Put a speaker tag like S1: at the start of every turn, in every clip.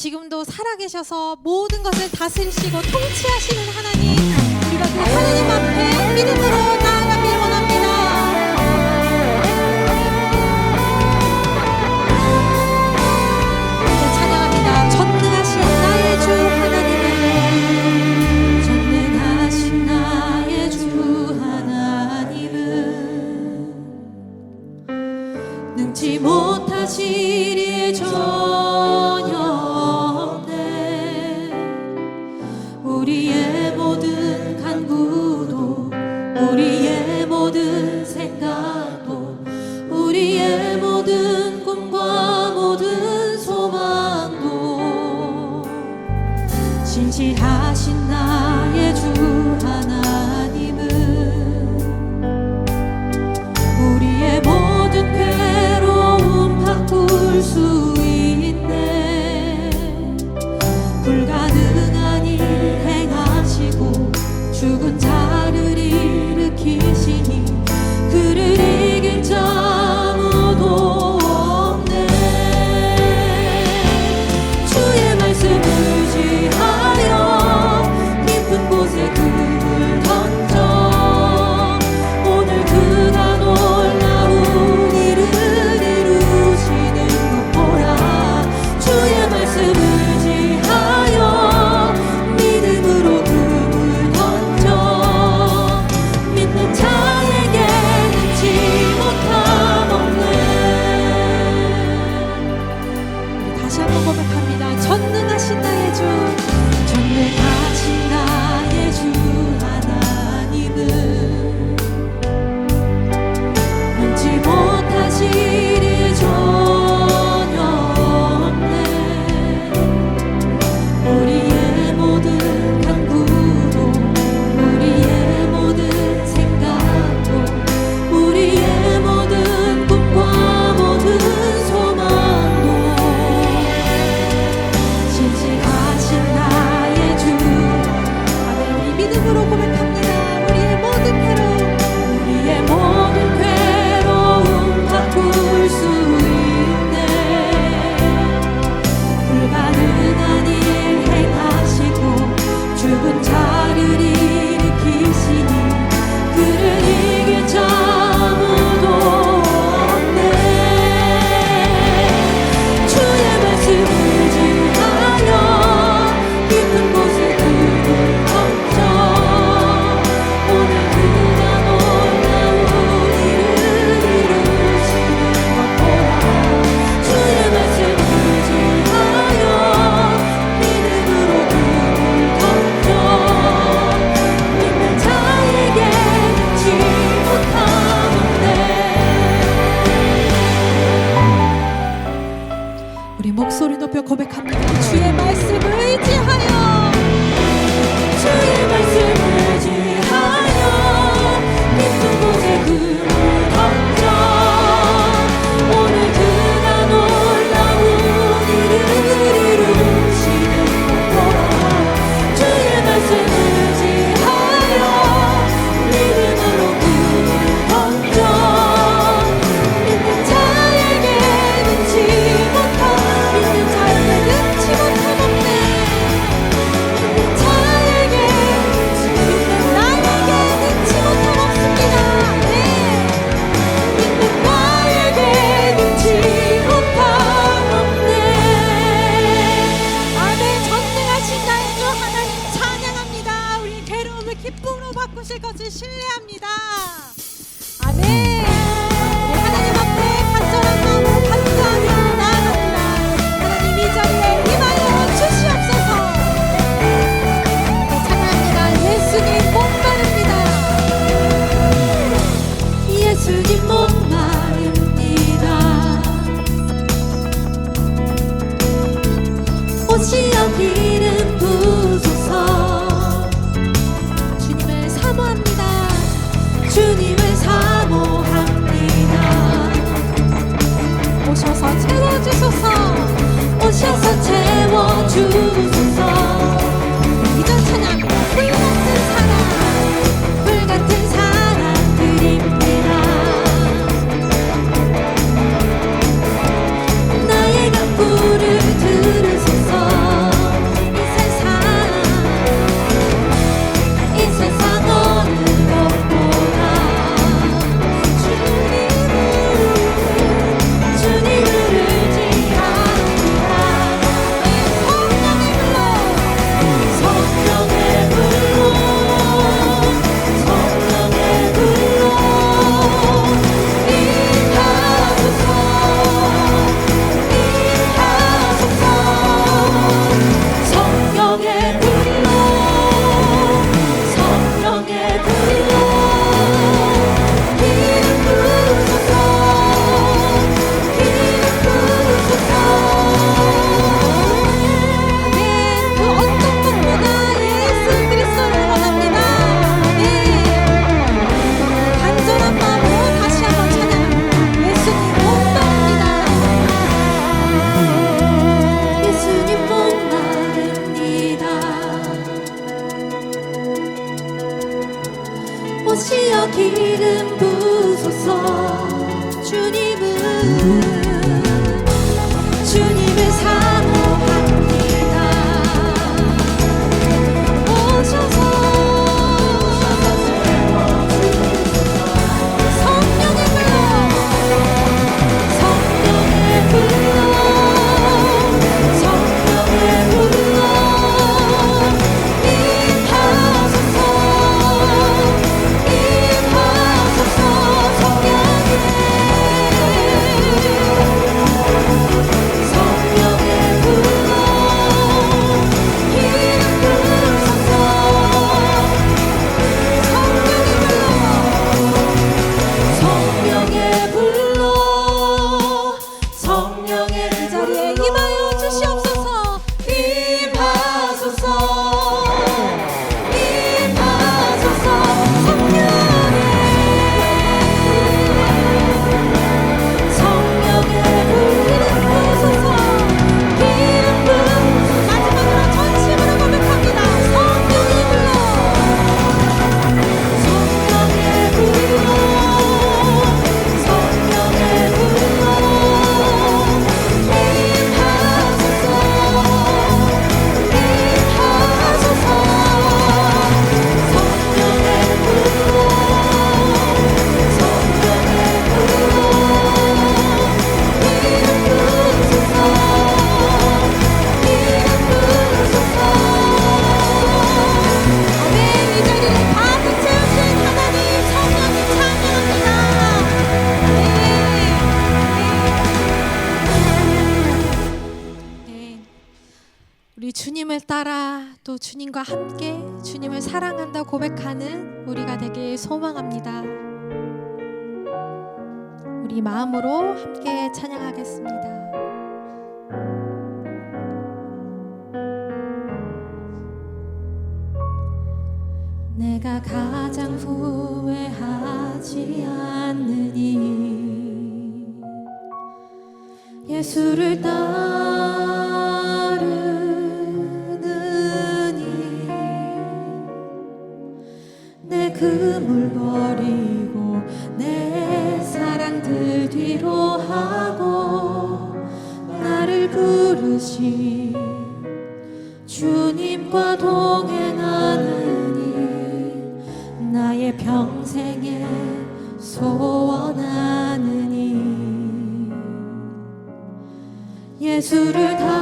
S1: 지금도 살아계셔서 모든 것을 다스리시고 통치하시는 하나님 우리가 그 하나님 앞에 믿음으로 나아가길 원합니다. 찬양합니다. 전능하신 나의 주 하나님. 전능하신 나의 주 하나님은 능지 못하시리의 저 বিভিন্ন রকমের 우리 목소리 높여 고백합니다. 주의 말씀을 의지하여 주의 말씀 감사합니다. 주님과 함께 주님을 사랑한다 고백하는 우리가 되길 소망합니다. 우리 마음으로 함께 찬양하겠습니다. 내가 가장 후회하지 않느니 예수를 따 주님과 동행하는 이 나의 평생에 소원하느니 예수를 닮아가느니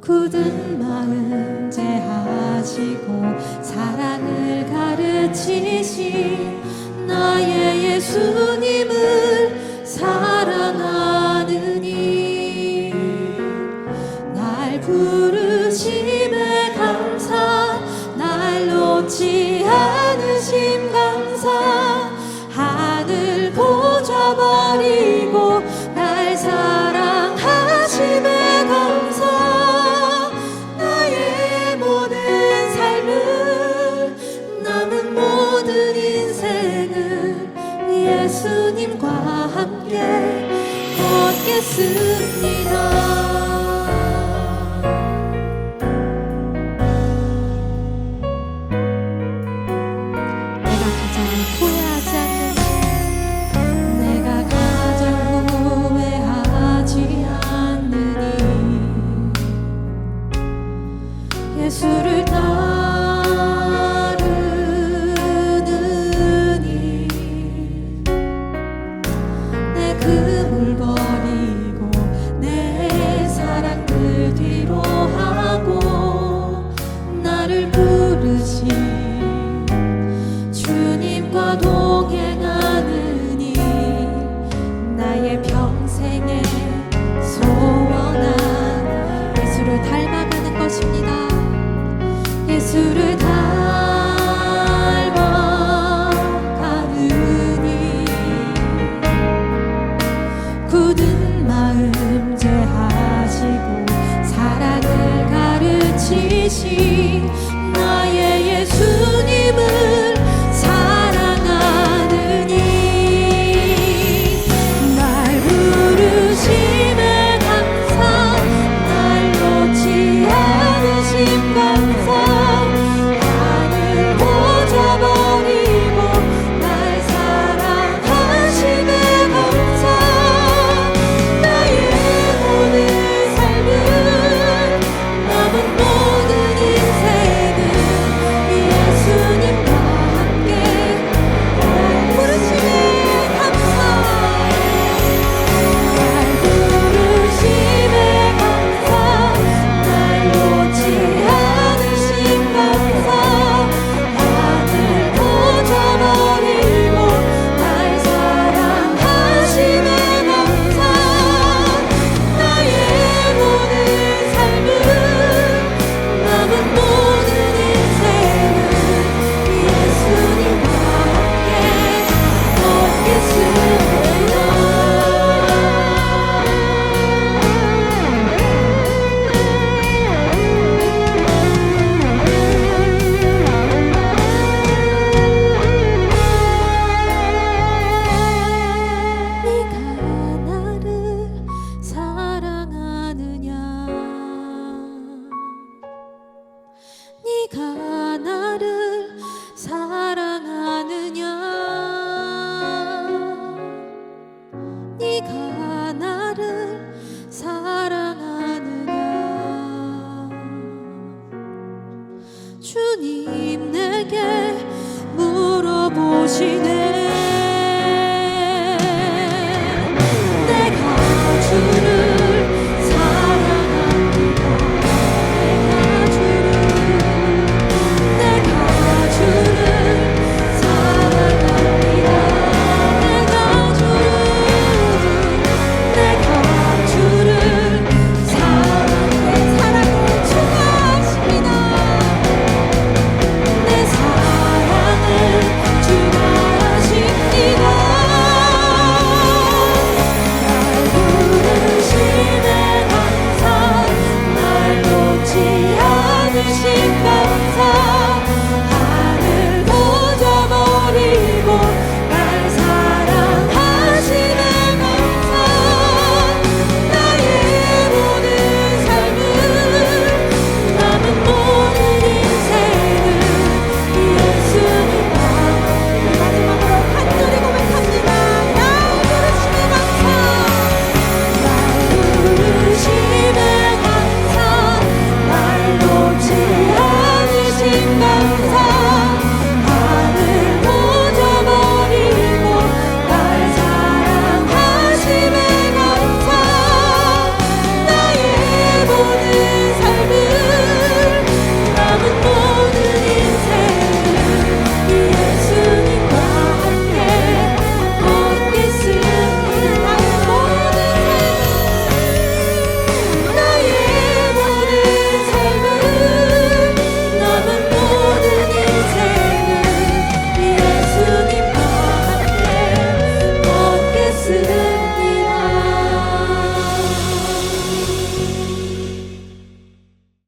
S1: 굳은 마음 제하시고 사랑을 가르치신 나의 예수님은